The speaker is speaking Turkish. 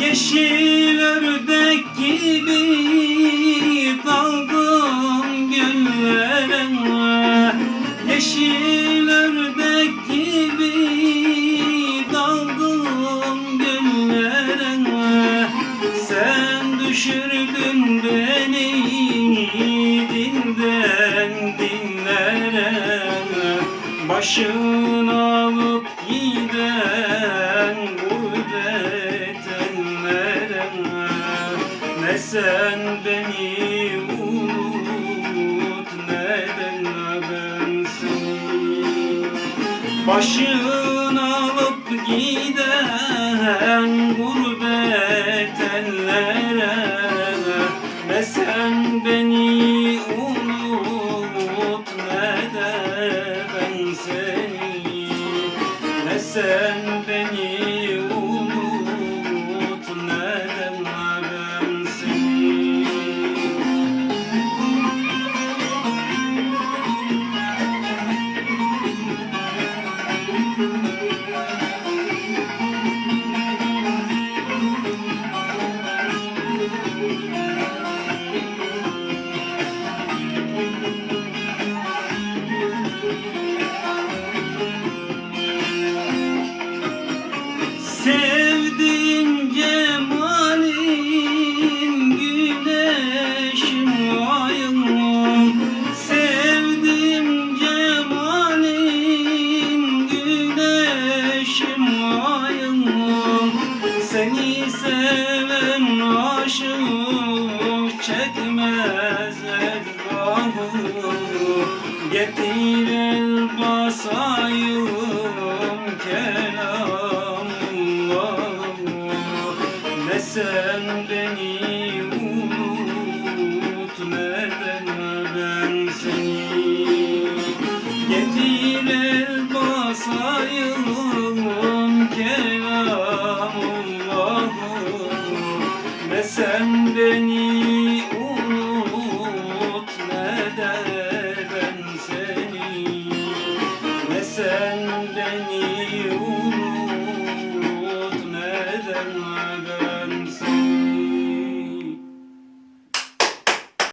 Yeşil ördek gibi daldım günlerime Yeşil ördek gibi daldım günlerime Sen düşürdün Başını alıp giden gurbet ellere Ne sen beni unut ne de ben seni. Başını sen Getir el basayım kelamı Ne sen sen beni unut neden ben sana